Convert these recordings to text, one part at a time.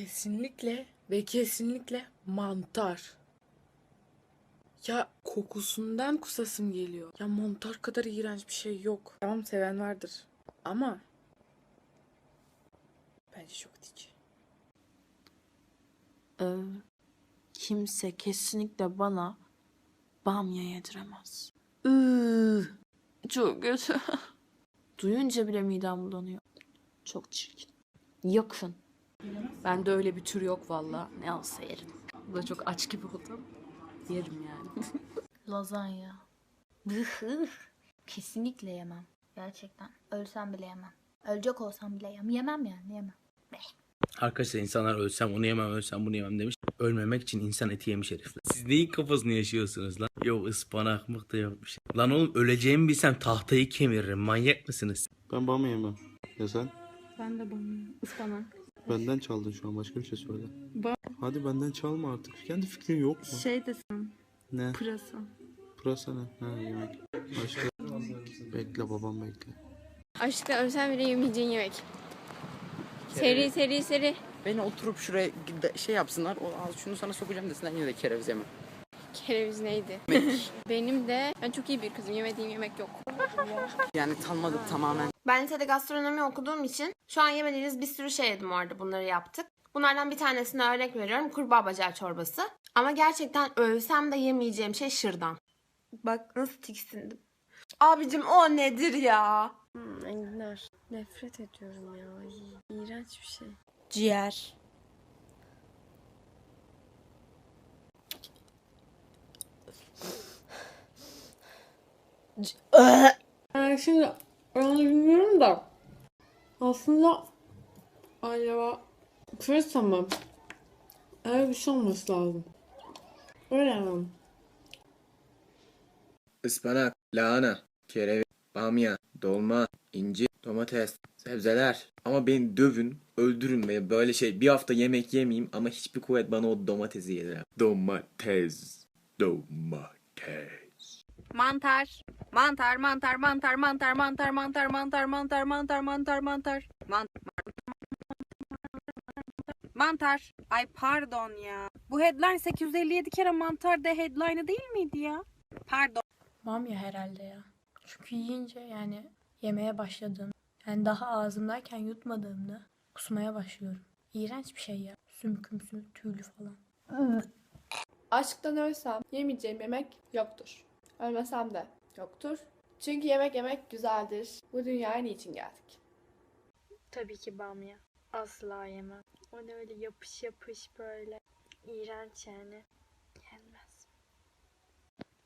Kesinlikle ve kesinlikle mantar. Ya kokusundan kusasım geliyor. Ya mantar kadar iğrenç bir şey yok. Tamam seven vardır. Ama bence çok itici. Ee, kimse kesinlikle bana bamya yediremez. Iıı, çok kötü. Duyunca bile midem bulanıyor. Çok çirkin. Yakın. Bende öyle bir tür yok valla. Ne olsa yerim. Bu da çok aç gibi oldum. Yerim yani. Lazanya. Kesinlikle yemem. Gerçekten. Ölsem bile yemem. Ölecek olsam bile yemem. Yemem yani yemem. Arkadaşlar insanlar ölsem onu yemem ölsem bunu yemem demiş. Ölmemek için insan eti yemiş herifler. Siz neyin kafasını yaşıyorsunuz lan? Yok ıspanak mık da yok bir şey. Lan oğlum öleceğimi bilsem tahtayı kemiririm. Manyak mısınız? Ben bamya yemem. Ya sen? Ben de bana ıspanak. Benden çaldın şu an başka bir şey söyle. Ba- Hadi benden çalma artık. Kendi fikrin yok mu? Şey desem Ne? pırasa. Pırasa ne? Ha yemek. Başka? bekle babam bekle. Açlıktan ölsem bile yemeyeceğin yemek. Seri seri seri. Beni oturup şuraya şey yapsınlar. O, al şunu sana sokacağım desinler yine de kereviz yemem. Kereviz neydi? Benim de ben çok iyi bir kızım. Yemediğim yemek yok. Yani tanımadık tamamen. Ben lisede gastronomi okuduğum için şu an yemediğiniz bir sürü şey yedim orada bunları yaptık. Bunlardan bir tanesine örnek veriyorum kurbağa bacağı çorbası. Ama gerçekten ölsem de yemeyeceğim şey şırdan. Bak nasıl tiksindim. Abicim o nedir ya? Hmm, enginar. Nefret ediyorum ya. İğrenç bir şey. Ciğer. Yani şimdi ben bilmiyorum da aslında acaba pırasa mı? Öyle bir şey olması lazım. Öyle mi? Ispanak, lahana, kereviz, bamya, dolma, incir, domates, sebzeler. Ama beni dövün, öldürün ve böyle şey bir hafta yemek yemeyeyim ama hiçbir kuvvet bana o domatesi yediremez. Domates, domates. Mantar. Mantar, mantar, mantar, mantar, mantar, mantar, mantar, mantar, mantar, mantar, mantar. Mantar. Mantar. Ay pardon ya. Bu headline 857 kere mantar de headline'ı değil miydi ya? Pardon. Bamya herhalde ya. Çünkü yiyince yani yemeye başladığım yani daha ağzımdayken yutmadığımda kusmaya başlıyorum. İğrenç bir şey ya. Sümkümsü, tüylü falan. Açlıktan ölsem yemeyeceğim yemek yoktur. Ölmesem de yoktur. Çünkü yemek yemek güzeldir. Bu dünyaya niçin geldik? Tabii ki bamya. Asla yemem. O ne öyle yapış yapış böyle. İğrenç yani. Yenmez.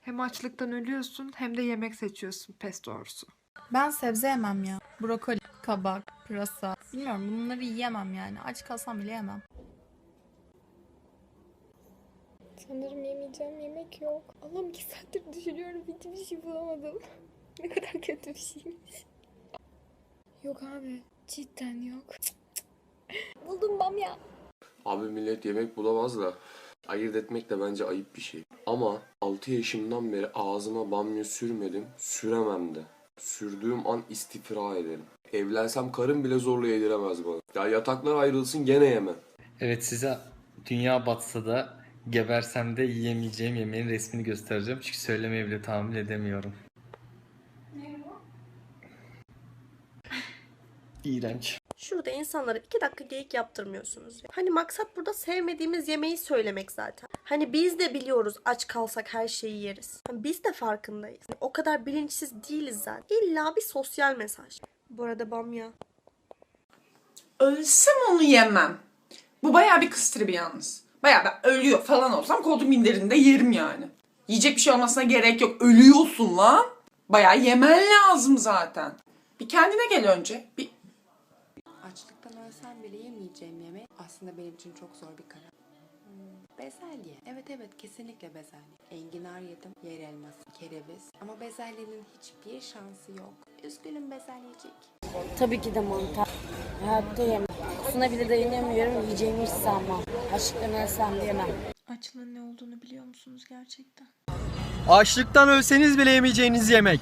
Hem açlıktan ölüyorsun hem de yemek seçiyorsun pes doğrusu. Ben sebze yemem ya. Brokoli, kabak, pırasa. Bilmiyorum bunları yiyemem yani. Aç kalsam bile yemem. Sanırım yemeyeceğim yemek yok. Allah'ım iki saattir düşünüyorum. Hiçbir şey bulamadım. ne kadar kötü bir şeymiş. Yok abi. Cidden yok. Buldum bamya. Abi millet yemek bulamaz da ayırt etmek de bence ayıp bir şey. Ama 6 yaşımdan beri ağzıma bamya sürmedim, süremem de. Sürdüğüm an istifra ederim. Evlensem karım bile zorla yediremez bana. Ya yataklar ayrılsın gene yemem. Evet size dünya batsa da gebersem de yiyemeyeceğim yemeğin resmini göstereceğim. Çünkü söylemeye bile tahammül edemiyorum. İğrenç. Şurada insanlara iki dakika geyik yaptırmıyorsunuz. ya. Hani maksat burada sevmediğimiz yemeği söylemek zaten. Hani biz de biliyoruz aç kalsak her şeyi yeriz. Hani biz de farkındayız. Hani o kadar bilinçsiz değiliz zaten. İlla bir sosyal mesaj. Bu arada bamya. Ölsem onu yemem. Bu bayağı bir kız tribi yalnız. Bayağı ben ölüyor falan olsam koltuk minderinde yerim yani. Yiyecek bir şey olmasına gerek yok. Ölüyorsun lan. Bayağı yemen lazım zaten. Bir kendine gel önce. Bir Açlıktan ölsem bile yemeyeceğim yemek aslında benim için çok zor bir karar. Hmm, bezelye. Evet evet kesinlikle bezelye. Enginar yedim, yer elması, kereviz. Ama bezelyenin hiçbir şansı yok. Üzgünüm bezelyecik. Tabii ki de mantar. Hayatta yemem. Kusuna bile dayanamıyorum. Yiyeceğimi hiç sanmam. Açlıktan ölsem de yemem. Açlığın ne olduğunu biliyor musunuz gerçekten? Açlıktan ölseniz bile yemeyeceğiniz yemek.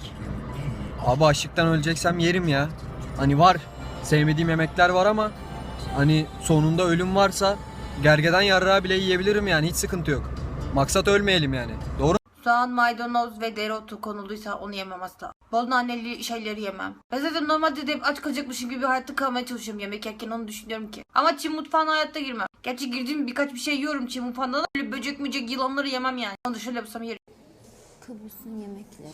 Abi açlıktan öleceksem yerim ya. Hani var. Sevmediğim yemekler var ama Hani sonunda ölüm varsa gergeden yarrağı bile yiyebilirim yani hiç sıkıntı yok. Maksat ölmeyelim yani. Doğru Soğan, maydanoz ve dereotu konuluysa onu yemem asla. Bol naneli şeyleri yemem. Ben zaten normalde de hep aç kalacakmışım gibi hayatta kalmaya çalışıyorum yemek yerken onu düşünüyorum ki. Ama Çin mutfağına hayatta girmem. Gerçi girdiğim birkaç bir şey yiyorum Çin mutfağında da böyle böcek mücek yılanları yemem yani. Onu da şöyle yapsam yerim. Kıbrıs'ın yemekleri.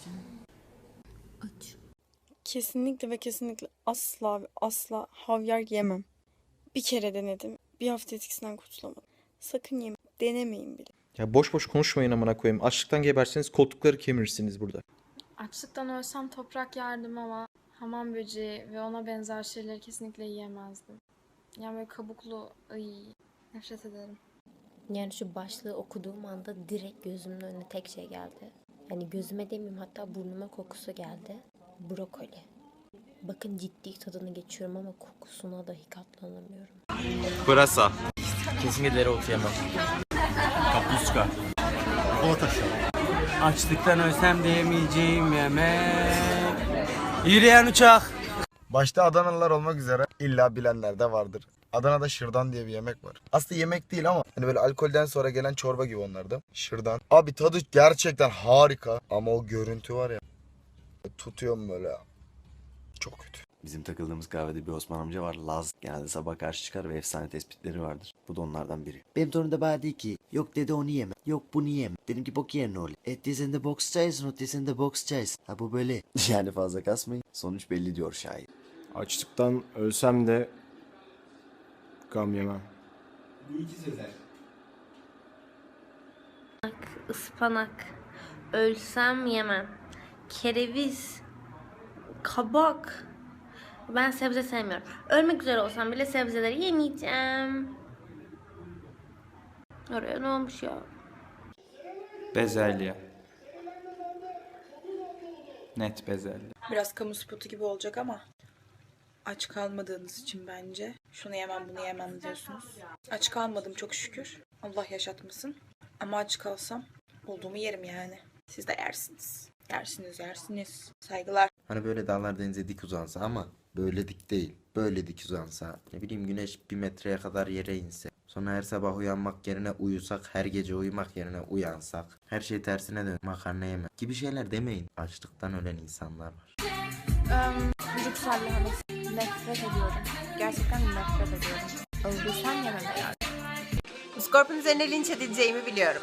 Kesinlikle ve kesinlikle asla ve asla havyar yemem. Bir kere denedim. Bir hafta etkisinden kurtulamadım. Sakın yeme. Denemeyin bile. Ya boş boş konuşmayın amına koyayım. Açlıktan geberseniz koltukları kemirirsiniz burada. Açlıktan ölsem toprak yerdim ama hamam böceği ve ona benzer şeyleri kesinlikle yiyemezdim. Yani böyle kabuklu, ay, nefret ederim. Yani şu başlığı okuduğum anda direkt gözümün önüne tek şey geldi. Yani gözüme demeyeyim hatta burnuma kokusu geldi. Brokoli. Bakın ciddi tadını geçiyorum ama kokusuna dahi katlanamıyorum. Pırasa. Kesinlikle dereotu yemem. Kapuska. Ortaşa. Açlıktan ölsem de yemeyeceğim yemek. Yürüyen uçak. Başta Adanalılar olmak üzere illa bilenler de vardır. Adana'da şırdan diye bir yemek var. Aslında yemek değil ama hani böyle alkolden sonra gelen çorba gibi onlarda. Şırdan. Abi tadı gerçekten harika ama o görüntü var ya. Tutuyorum böyle. Çok kötü. Bizim takıldığımız kahvede bir Osman amca var. Laz. Genelde sabah karşı çıkar ve efsane tespitleri vardır. Bu da onlardan biri. Benim torun da bana dedi ki yok dedi onu yeme. Yok bunu yeme. Dedim ki bok yerine öyle. Et is in the box choice, not is in the box choice. Ha bu böyle. Yani fazla kasmayın. Sonuç belli diyor şair. Açlıktan ölsem de gam yemem. Bu iki sezer. Ispanak. Ölsem yemem. Kereviz. Kabak. Ben sebze sevmiyorum. Ölmek üzere olsam bile sebzeleri yemeyeceğim. Oraya ne olmuş ya? Bezelye. Net bezelye. Biraz kamu spotu gibi olacak ama aç kalmadığınız için bence şunu yemem bunu yemem diyorsunuz. Aç kalmadım çok şükür. Allah yaşatmasın. Ama aç kalsam olduğumu yerim yani. Siz de yersiniz. Yersiniz yersiniz. Saygılar. Hani böyle dağlar denize dik uzansa ama böyle dik değil. Böyle dik uzansa. Ne bileyim güneş bir metreye kadar yere inse. Sonra her sabah uyanmak yerine uyusak, her gece uyumak yerine uyansak. Her şey tersine dön. Makarna yeme. Gibi şeyler demeyin. Açlıktan ölen insanlar var. Vücut sallaması. Nefret ediyorum. Gerçekten nefret ediyorum. Öldürsem yemem herhalde. Scorpion üzerine linç edileceğimi biliyorum.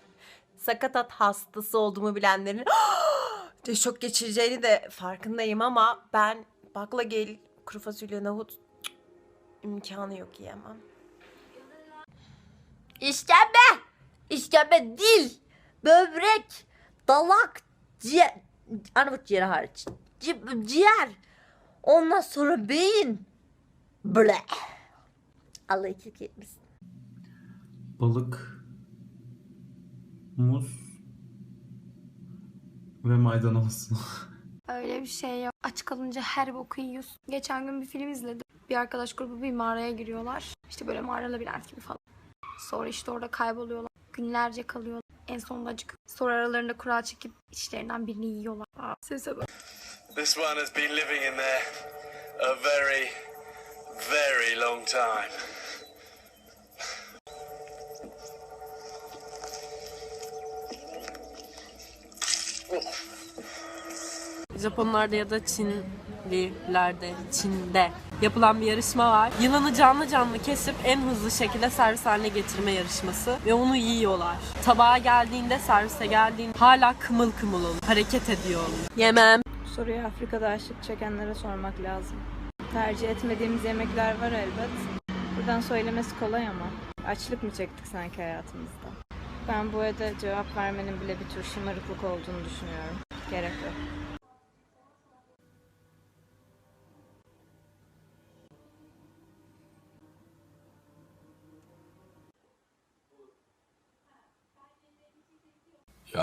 Sakatat hastası olduğumu bilenlerin de şok geçireceğini de farkındayım ama ben baklagil, kuru fasulye, nohut cık, imkanı yok yiyemem. İşkembe! İşkembe dil, böbrek, dalak, ciğer, Arnavut ciğeri hariç. Ci- ciğer. Ondan sonra beyin. Ble. Allah iyilik etmesin. Balık, muz ve maydanoz. Öyle bir şey yok. Aç kalınca her boku yiyorsun. Geçen gün bir film izledim. Bir arkadaş grubu bir mağaraya giriyorlar. İşte böyle mağara labirent gibi falan. Sonra işte orada kayboluyorlar. Günlerce kalıyorlar. En sonunda acık. Sonra aralarında kura çekip içlerinden birini yiyorlar. Aa, Sese bak. This one has been living in there a very, very long time. Japonlarda ya da Çinlilerde, Çin'de yapılan bir yarışma var. Yılanı canlı canlı kesip en hızlı şekilde servis haline getirme yarışması ve onu yiyorlar. Tabağa geldiğinde, servise geldiğinde hala kımıl kımıl olur. Hareket ediyor olur. Yemem. Soruyu Afrika'da açlık çekenlere sormak lazım. Tercih etmediğimiz yemekler var elbet. Buradan söylemesi kolay ama açlık mı çektik sanki hayatımızda? Ben bu arada cevap vermenin bile bir tür şımarıklık olduğunu düşünüyorum. Gerek yok.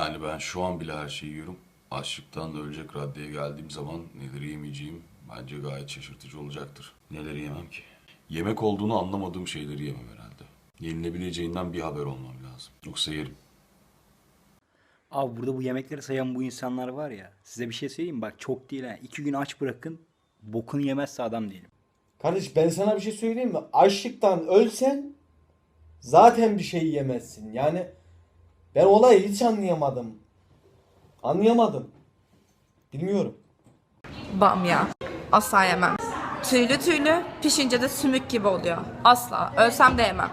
Yani ben şu an bile her şeyi yiyorum. Açlıktan da ölecek raddeye geldiğim zaman neleri yemeyeceğim bence gayet şaşırtıcı olacaktır. Neleri yemem ki? Yemek olduğunu anlamadığım şeyleri yemem herhalde. Yenilebileceğinden bir haber olmam lazım. Yoksa yerim. Abi burada bu yemekleri sayan bu insanlar var ya. Size bir şey söyleyeyim mi? bak çok değil ha. İki gün aç bırakın bokunu yemezse adam değilim. Kardeş ben sana bir şey söyleyeyim mi? Açlıktan ölsen zaten bir şey yemezsin. Yani ben olayı hiç anlayamadım. Anlayamadım. Bilmiyorum. Bamya. Asla yemem. Tüylü tüylü, pişince de sümük gibi oluyor. Asla. Ölsem de yemem.